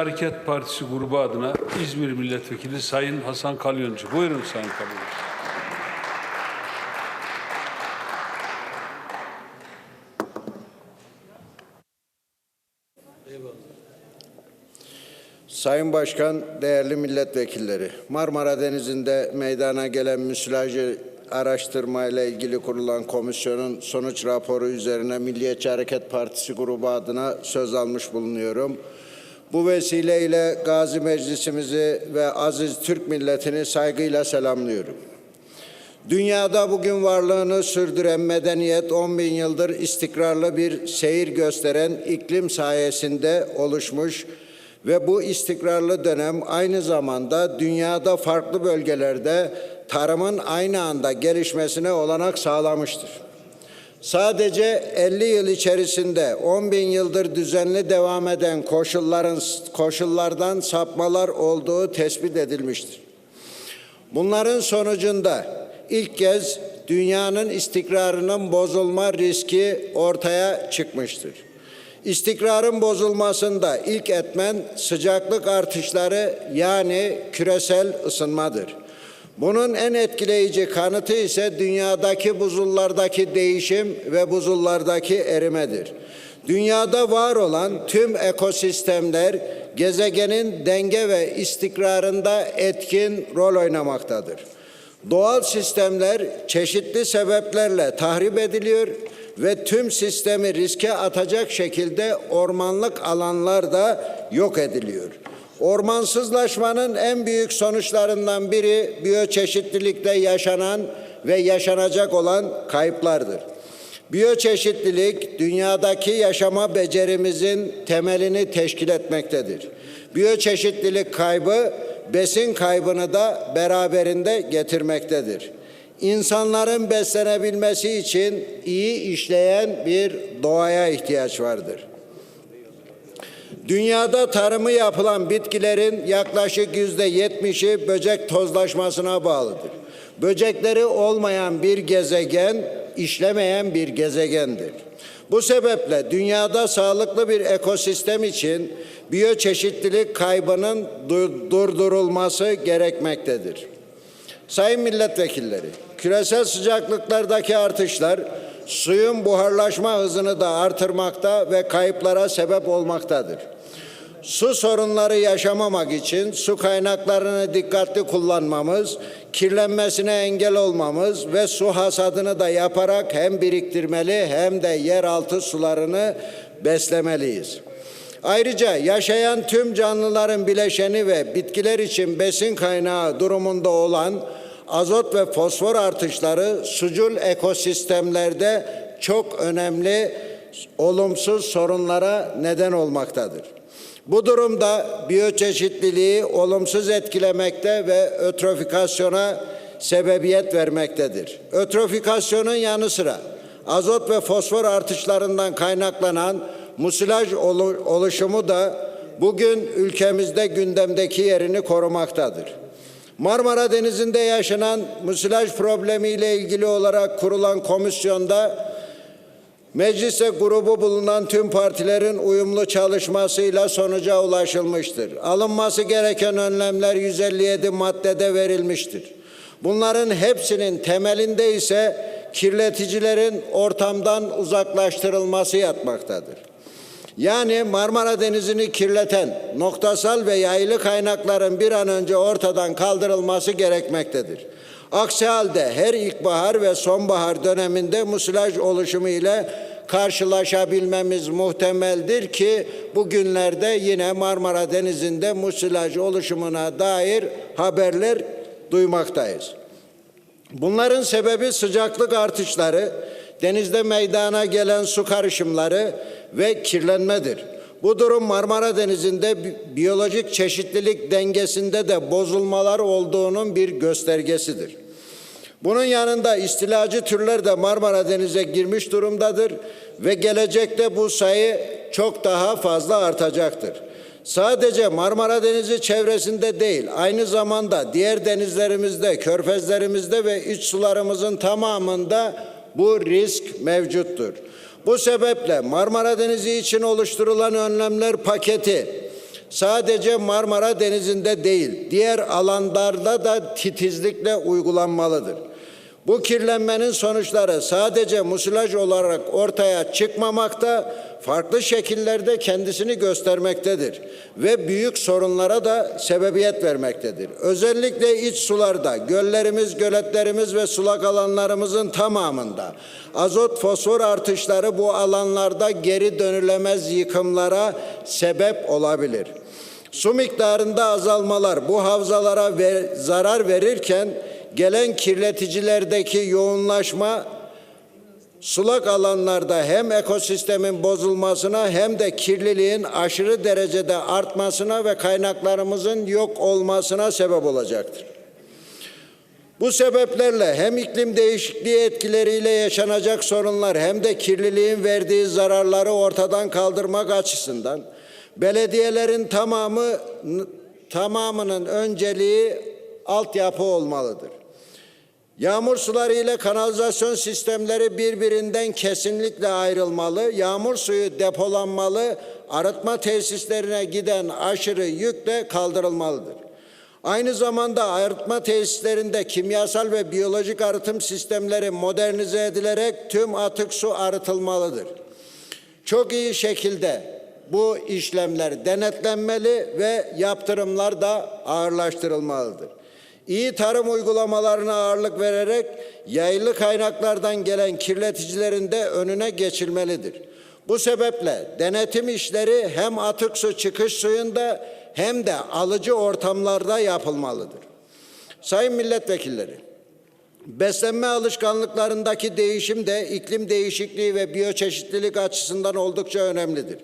Hareket Partisi grubu adına İzmir Milletvekili Sayın Hasan Kalyoncu. Buyurun Sayın Kalyoncu. Sayın Başkan, değerli milletvekilleri, Marmara Denizi'nde meydana gelen müsilajı araştırma ile ilgili kurulan komisyonun sonuç raporu üzerine Milliyetçi Hareket Partisi grubu adına söz almış bulunuyorum. Bu vesileyle Gazi Meclisimizi ve aziz Türk milletini saygıyla selamlıyorum. Dünyada bugün varlığını sürdüren medeniyet 10 bin yıldır istikrarlı bir seyir gösteren iklim sayesinde oluşmuş ve bu istikrarlı dönem aynı zamanda dünyada farklı bölgelerde tarımın aynı anda gelişmesine olanak sağlamıştır. Sadece 50 yıl içerisinde 10 bin yıldır düzenli devam eden koşulların koşullardan sapmalar olduğu tespit edilmiştir. Bunların sonucunda ilk kez dünyanın istikrarının bozulma riski ortaya çıkmıştır. İstikrarın bozulmasında ilk etmen sıcaklık artışları yani küresel ısınmadır. Bunun en etkileyici kanıtı ise dünyadaki buzullardaki değişim ve buzullardaki erimedir. Dünyada var olan tüm ekosistemler gezegenin denge ve istikrarında etkin rol oynamaktadır. Doğal sistemler çeşitli sebeplerle tahrip ediliyor ve tüm sistemi riske atacak şekilde ormanlık alanlar da yok ediliyor. Ormansızlaşmanın en büyük sonuçlarından biri biyoçeşitlilikte yaşanan ve yaşanacak olan kayıplardır. Biyoçeşitlilik dünyadaki yaşama becerimizin temelini teşkil etmektedir. Biyoçeşitlilik kaybı besin kaybını da beraberinde getirmektedir. İnsanların beslenebilmesi için iyi işleyen bir doğaya ihtiyaç vardır. Dünyada tarımı yapılan bitkilerin yaklaşık yüzde yetmişi böcek tozlaşmasına bağlıdır. Böcekleri olmayan bir gezegen, işlemeyen bir gezegendir. Bu sebeple dünyada sağlıklı bir ekosistem için biyoçeşitlilik kaybının durdurulması gerekmektedir. Sayın milletvekilleri, küresel sıcaklıklardaki artışlar suyun buharlaşma hızını da artırmakta ve kayıplara sebep olmaktadır. Su sorunları yaşamamak için su kaynaklarını dikkatli kullanmamız, kirlenmesine engel olmamız ve su hasadını da yaparak hem biriktirmeli hem de yeraltı sularını beslemeliyiz. Ayrıca yaşayan tüm canlıların bileşeni ve bitkiler için besin kaynağı durumunda olan azot ve fosfor artışları sucul ekosistemlerde çok önemli olumsuz sorunlara neden olmaktadır. Bu durumda biyoçeşitliliği olumsuz etkilemekte ve ötrofikasyona sebebiyet vermektedir. Ötrofikasyonun yanı sıra azot ve fosfor artışlarından kaynaklanan musilaj oluşumu da bugün ülkemizde gündemdeki yerini korumaktadır. Marmara Denizi'nde yaşanan musilaj problemiyle ilgili olarak kurulan komisyonda mecliste grubu bulunan tüm partilerin uyumlu çalışmasıyla sonuca ulaşılmıştır. Alınması gereken önlemler 157 maddede verilmiştir. Bunların hepsinin temelinde ise kirleticilerin ortamdan uzaklaştırılması yatmaktadır. Yani Marmara Denizi'ni kirleten noktasal ve yaylı kaynakların bir an önce ortadan kaldırılması gerekmektedir. Aksi halde her ilkbahar ve sonbahar döneminde musilaj oluşumu ile karşılaşabilmemiz muhtemeldir ki bugünlerde yine Marmara Denizi'nde musilaj oluşumuna dair haberler duymaktayız. Bunların sebebi sıcaklık artışları, denizde meydana gelen su karışımları ve kirlenmedir. Bu durum Marmara Denizi'nde biyolojik çeşitlilik dengesinde de bozulmalar olduğunun bir göstergesidir. Bunun yanında istilacı türler de Marmara Denizi'ne girmiş durumdadır ve gelecekte bu sayı çok daha fazla artacaktır. Sadece Marmara Denizi çevresinde değil, aynı zamanda diğer denizlerimizde, körfezlerimizde ve iç sularımızın tamamında bu risk mevcuttur. Bu sebeple Marmara Denizi için oluşturulan önlemler paketi Sadece Marmara Denizi'nde değil, diğer alanlarda da titizlikle uygulanmalıdır. Bu kirlenmenin sonuçları sadece musilaj olarak ortaya çıkmamakta, farklı şekillerde kendisini göstermektedir ve büyük sorunlara da sebebiyet vermektedir. Özellikle iç sularda, göllerimiz, göletlerimiz ve sulak alanlarımızın tamamında azot fosfor artışları bu alanlarda geri dönülemez yıkımlara sebep olabilir. Su miktarında azalmalar bu havzalara ver- zarar verirken gelen kirleticilerdeki yoğunlaşma sulak alanlarda hem ekosistemin bozulmasına hem de kirliliğin aşırı derecede artmasına ve kaynaklarımızın yok olmasına sebep olacaktır. Bu sebeplerle hem iklim değişikliği etkileriyle yaşanacak sorunlar hem de kirliliğin verdiği zararları ortadan kaldırmak açısından belediyelerin tamamı tamamının önceliği altyapı olmalıdır. Yağmur suları ile kanalizasyon sistemleri birbirinden kesinlikle ayrılmalı. Yağmur suyu depolanmalı. Arıtma tesislerine giden aşırı yük de kaldırılmalıdır. Aynı zamanda arıtma tesislerinde kimyasal ve biyolojik arıtım sistemleri modernize edilerek tüm atık su arıtılmalıdır. Çok iyi şekilde bu işlemler denetlenmeli ve yaptırımlar da ağırlaştırılmalıdır. İyi tarım uygulamalarına ağırlık vererek yayılı kaynaklardan gelen kirleticilerin de önüne geçilmelidir. Bu sebeple denetim işleri hem atık su çıkış suyunda hem de alıcı ortamlarda yapılmalıdır. Sayın milletvekilleri, Beslenme alışkanlıklarındaki değişim de iklim değişikliği ve biyoçeşitlilik açısından oldukça önemlidir.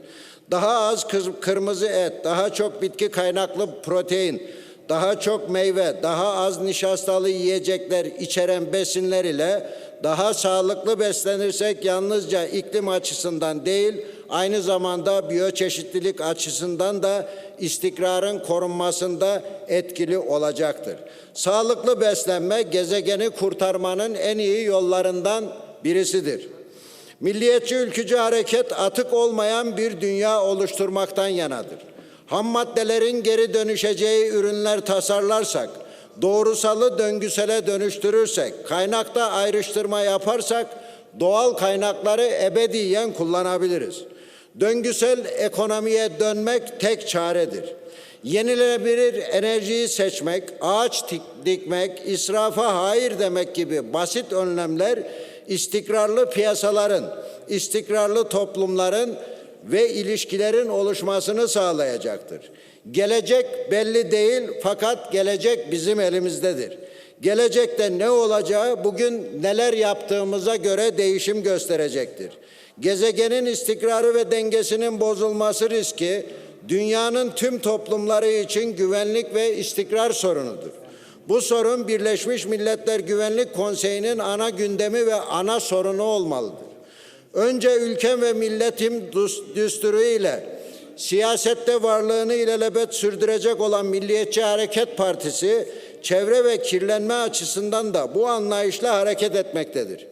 Daha az kırmızı et, daha çok bitki kaynaklı protein, daha çok meyve, daha az nişastalı yiyecekler içeren besinler ile daha sağlıklı beslenirsek yalnızca iklim açısından değil, aynı zamanda biyoçeşitlilik açısından da istikrarın korunmasında etkili olacaktır. Sağlıklı beslenme gezegeni kurtarmanın en iyi yollarından birisidir. Milliyetçi ülkücü hareket atık olmayan bir dünya oluşturmaktan yanadır. Ham maddelerin geri dönüşeceği ürünler tasarlarsak, doğrusalı döngüsele dönüştürürsek, kaynakta ayrıştırma yaparsak doğal kaynakları ebediyen kullanabiliriz. Döngüsel ekonomiye dönmek tek çaredir. Yenilenebilir enerjiyi seçmek, ağaç dik- dikmek, israfa hayır demek gibi basit önlemler istikrarlı piyasaların, istikrarlı toplumların ve ilişkilerin oluşmasını sağlayacaktır. Gelecek belli değil fakat gelecek bizim elimizdedir. Gelecekte ne olacağı bugün neler yaptığımıza göre değişim gösterecektir. Gezegenin istikrarı ve dengesinin bozulması riski dünyanın tüm toplumları için güvenlik ve istikrar sorunudur. Bu sorun Birleşmiş Milletler Güvenlik Konseyi'nin ana gündemi ve ana sorunu olmalıdır. Önce ülkem ve milletim düs- düsturu ile siyasette varlığını ilelebet sürdürecek olan Milliyetçi Hareket Partisi çevre ve kirlenme açısından da bu anlayışla hareket etmektedir.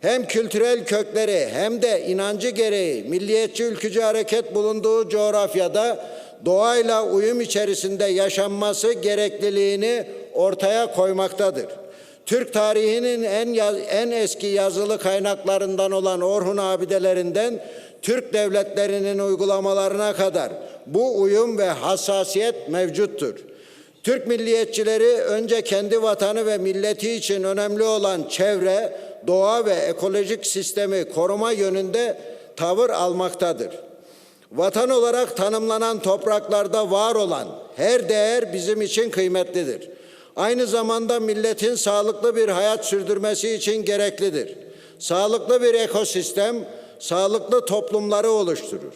Hem kültürel kökleri hem de inancı gereği milliyetçi ülkücü hareket bulunduğu coğrafyada doğayla uyum içerisinde yaşanması gerekliliğini ortaya koymaktadır. Türk tarihinin en en eski yazılı kaynaklarından olan Orhun abidelerinden Türk devletlerinin uygulamalarına kadar bu uyum ve hassasiyet mevcuttur. Türk milliyetçileri önce kendi vatanı ve milleti için önemli olan çevre, doğa ve ekolojik sistemi koruma yönünde tavır almaktadır. Vatan olarak tanımlanan topraklarda var olan her değer bizim için kıymetlidir. Aynı zamanda milletin sağlıklı bir hayat sürdürmesi için gereklidir. Sağlıklı bir ekosistem sağlıklı toplumları oluşturur.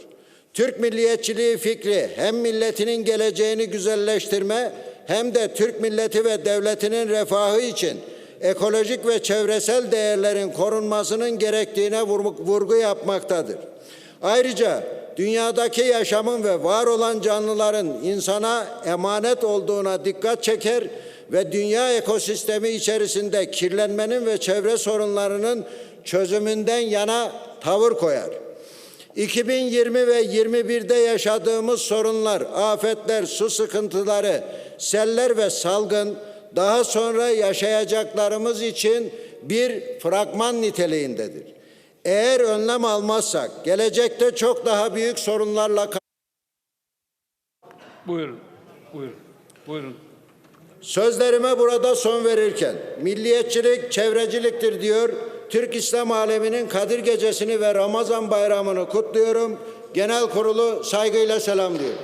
Türk milliyetçiliği fikri hem milletinin geleceğini güzelleştirme hem de Türk milleti ve devletinin refahı için ekolojik ve çevresel değerlerin korunmasının gerektiğine vurgu yapmaktadır. Ayrıca dünyadaki yaşamın ve var olan canlıların insana emanet olduğuna dikkat çeker ve dünya ekosistemi içerisinde kirlenmenin ve çevre sorunlarının çözümünden yana tavır koyar. 2020 ve 21'de yaşadığımız sorunlar, afetler, su sıkıntıları, seller ve salgın daha sonra yaşayacaklarımız için bir fragman niteliğindedir. Eğer önlem almazsak gelecekte çok daha büyük sorunlarla Buyurun. Buyurun. Buyurun. Sözlerime burada son verirken milliyetçilik çevreciliktir diyor. Türk İslam aleminin Kadir Gecesi'ni ve Ramazan bayramını kutluyorum. Genel kurulu saygıyla selamlıyorum.